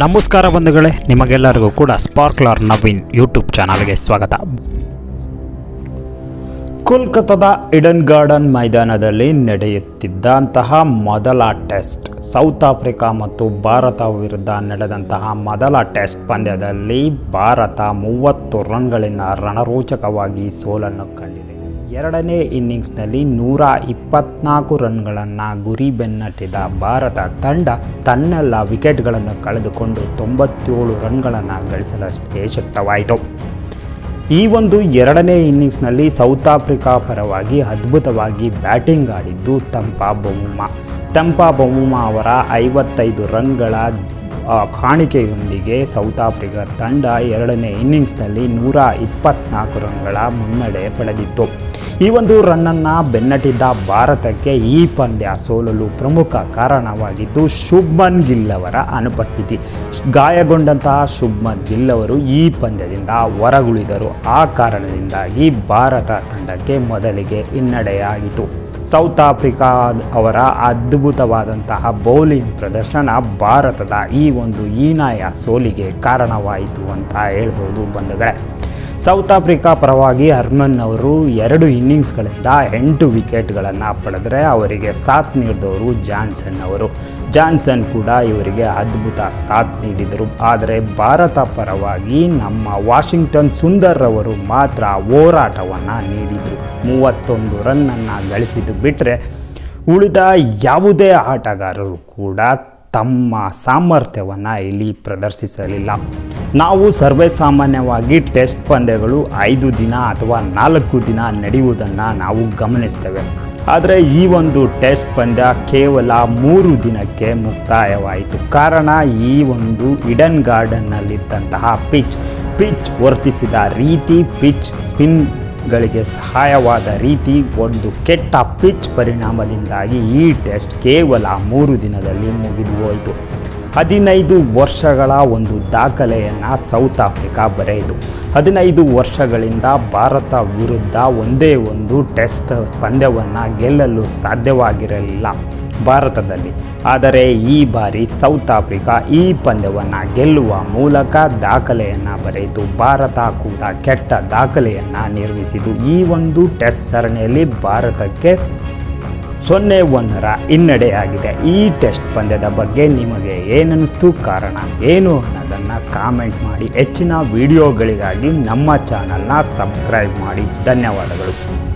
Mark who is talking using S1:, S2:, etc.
S1: ನಮಸ್ಕಾರ ಬಂಧುಗಳೇ, ನಿಮಗೆಲ್ಲರಿಗೂ ಕೂಡ ಸ್ಪಾರ್ಕ್ಲರ್ ನವೀನ್ ಯೂಟ್ಯೂಬ್ ಚಾನಲ್ಗೆ ಸ್ವಾಗತ. ಕೋಲ್ಕತ್ತಾದ ಇಡನ್ ಗಾರ್ಡನ್ ಮೈದಾನದಲ್ಲಿ ನಡೆಯುತ್ತಿದ್ದಂತಹ ಮೊದಲ ಟೆಸ್ಟ್ ಸೌತ್ ಆಫ್ರಿಕಾ ಮತ್ತು ಭಾರತ ವಿರುದ್ಧ ನಡೆದಂತಹ ಮೊದಲ ಟೆಸ್ಟ್ ಪಂದ್ಯದಲ್ಲಿ ಭಾರತ ಮೂವತ್ತು ರನ್ಗಳಿಂದ ರಣರೋಚಕವಾಗಿ ಸೋಲನ್ನು ಕಂಡಿದೆ. ಎರಡನೇ ಇನ್ನಿಂಗ್ಸ್ನಲ್ಲಿ ನೂರ ಇಪ್ಪತ್ನಾಲ್ಕು ರನ್ಗಳನ್ನು ಗುರಿ ಬೆನ್ನಟ್ಟಿದ ಭಾರತ ತಂಡ ತನ್ನೆಲ್ಲ ವಿಕೆಟ್ಗಳನ್ನು ಕಳೆದುಕೊಂಡು ತೊಂಬತ್ತೇಳು ರನ್ಗಳನ್ನು ಗಳಿಸಲಷ್ಟೇ ಶಕ್ತವಾಯಿತು ಈ ಒಂದು ಎರಡನೇ ಇನ್ನಿಂಗ್ಸ್ನಲ್ಲಿ ಸೌತ್ ಆಫ್ರಿಕಾ ಪರವಾಗಿ ಅದ್ಭುತವಾಗಿ ಬ್ಯಾಟಿಂಗ್ ಆಡಿದ್ದು ತಂಪಾ ಬೊಮ್ಮ ತಂಪಾ ಬೊಮ್ಮ ಅವರ ಐವತ್ತೈದು ರನ್ಗಳ ಕಾಣಿಕೆಯೊಂದಿಗೆ ಸೌತ್ ಆಫ್ರಿಕಾ ತಂಡ ಎರಡನೇ ಇನ್ನಿಂಗ್ಸ್ನಲ್ಲಿ ನೂರ ಇಪ್ಪತ್ನಾಲ್ಕು ರನ್ಗಳ ಮುನ್ನಡೆ ಪಡೆದಿತ್ತು. ಈ ಒಂದು ರನ್ನನ್ನು ಬೆನ್ನಟ್ಟಿದ್ದ ಭಾರತಕ್ಕೆ ಈ ಪಂದ್ಯ ಸೋಲಲು ಪ್ರಮುಖ ಕಾರಣವಾಗಿದ್ದು ಶುಭ್ಮನ್ ಗಿಲ್ ಅವರ ಅನುಪಸ್ಥಿತಿ. ಗಾಯಗೊಂಡಂತಹ ಶುಭ್ಮನ್ ಗಿಲ್ ಅವರು ಈ ಪಂದ್ಯದಿಂದ ಹೊರಗುಳಿದರು. ಆ ಕಾರಣದಿಂದಾಗಿ ಭಾರತ ತಂಡಕ್ಕೆ ಮೊದಲಿಗೆ ಹಿನ್ನಡೆಯಾಯಿತು ಸೌತ್ ಆಫ್ರಿಕಾ ಅವರ ಅದ್ಭುತವಾದಂತಹ ಬೌಲಿಂಗ್ ಪ್ರದರ್ಶನ ಭಾರತದ ಈ ಒಂದು ಹೀನಾಯ ಸೋಲಿಗೆ ಕಾರಣವಾಯಿತು ಅಂತ ಹೇಳ್ಬೋದು ಬಂಧುಗಳೇ. ಸೌತ್ ಆಫ್ರಿಕಾ ಪರವಾಗಿ ಹರ್ಮನ್ ಅವರು ಎರಡು ಇನ್ನಿಂಗ್ಸ್ಗಳಿಂದ ಎಂಟು ವಿಕೆಟ್ಗಳನ್ನು ಪಡೆದರೆ ಅವರಿಗೆ ಸಾಥ್ ನೀಡಿದವರು ಜಾನ್ಸನ್ ಅವರು. ಜಾನ್ಸನ್ ಕೂಡ ಇವರಿಗೆ ಅದ್ಭುತ ಸಾಥ್ ನೀಡಿದರು. ಆದರೆ ಭಾರತ ಪರವಾಗಿ ನಮ್ಮ ವಾಷಿಂಗ್ಟನ್ ಸುಂದರ್ ಅವರು ಮಾತ್ರ ಹೋರಾಟವನ್ನು ನೀಡಿದರು. ಮೂವತ್ತೊಂದು ರನ್ನನ್ನು ಗಳಿಸಿದ್ದು ಬಿಟ್ಟರೆ ಉಳಿದ ಯಾವುದೇ ಆಟಗಾರರು ಕೂಡ ತಮ್ಮ ಸಾಮರ್ಥ್ಯವನ್ನು ಇಲ್ಲಿ ಪ್ರದರ್ಶಿಸಲಿಲ್ಲ. ನಾವು ಸರ್ವೇ ಸಾಮಾನ್ಯವಾಗಿ ಟೆಸ್ಟ್ ಪಂದ್ಯಗಳು ಐದು ದಿನ ಅಥವಾ ನಾಲ್ಕು ದಿನ ನಡೆಯುವುದನ್ನು ನಾವು ಗಮನಿಸ್ತೇವೆ. ಆದರೆ ಈ ಒಂದು ಟೆಸ್ಟ್ ಪಂದ್ಯ ಕೇವಲ ಮೂರು ದಿನಕ್ಕೆ ಮುಕ್ತಾಯವಾಯಿತು. ಕಾರಣ ಈ ಒಂದು ಇಡನ್ ಗಾರ್ಡನ್ನಲ್ಲಿದ್ದಂತಹ ಪಿಚ್ ಪಿಚ್ ವರ್ತಿಸಿದ ರೀತಿ ಪಿಚ್ ಸ್ಪಿನ್ ಗಳಿಗೆ ಸಹಾಯವಾದ ರೀತಿ ಒಂದು ಕೆಟ್ಟ ಪಿಚ್ ಪರಿಣಾಮದಿಂದಾಗಿ ಈ ಟೆಸ್ಟ್ ಕೇವಲ ಮೂರು ದಿನದಲ್ಲಿ ಮುಗಿದು ಹೋಯಿತು. ಹದಿನೈದು ವರ್ಷಗಳ ಒಂದು ದಾಖಲೆಯನ್ನು ಸೌತ್ ಆಫ್ರಿಕಾ ಬರೆಯಿತು. ಹದಿನೈದು ವರ್ಷಗಳಿಂದ ಭಾರತ ವಿರುದ್ಧ ಒಂದೇ ಒಂದು ಟೆಸ್ಟ್ ಪಂದ್ಯವನ್ನು ಗೆಲ್ಲಲು ಸಾಧ್ಯವಾಗಿರಲಿಲ್ಲ. ಭಾರತದಲ್ಲಿ. ಆದರೆ ಈ ಬಾರಿ ಸೌತ್ ಆಫ್ರಿಕಾ ಈ ಪಂದ್ಯವನ್ನು ಗೆಲ್ಲುವ ಮೂಲಕ ದಾಖಲೆಯನ್ನು ಬರೆಯಿತು ಭಾರತ ಕೂಡ ಕೆಟ್ಟ ದಾಖಲೆಯನ್ನು ನಿರ್ಮಿಸಿತು ಈ ಒಂದು ಟೆಸ್ಟ್ ಸರಣಿಯಲ್ಲಿ ಭಾರತಕ್ಕೆ ಸೊನ್ನೆ ಒಂದರ ಹಿನ್ನಡೆಯಾಗಿದೆ. ಈ ಟೆಸ್ಟ್ ಪಂದ್ಯದ ಬಗ್ಗೆ ನಿಮಗೆ ಏನನ್ನಿಸ್ತು, ಕಾರಣ ಏನು ಅನ್ನೋದನ್ನು ಕಾಮೆಂಟ್ ಮಾಡಿ. ಹೆಚ್ಚಿನ ವಿಡಿಯೋಗಳಿಗಾಗಿ ನಮ್ಮ ಚಾನಲ್ನ ಸಬ್ಸ್ಕ್ರೈಬ್ ಮಾಡಿ. ಧನ್ಯವಾದಗಳು.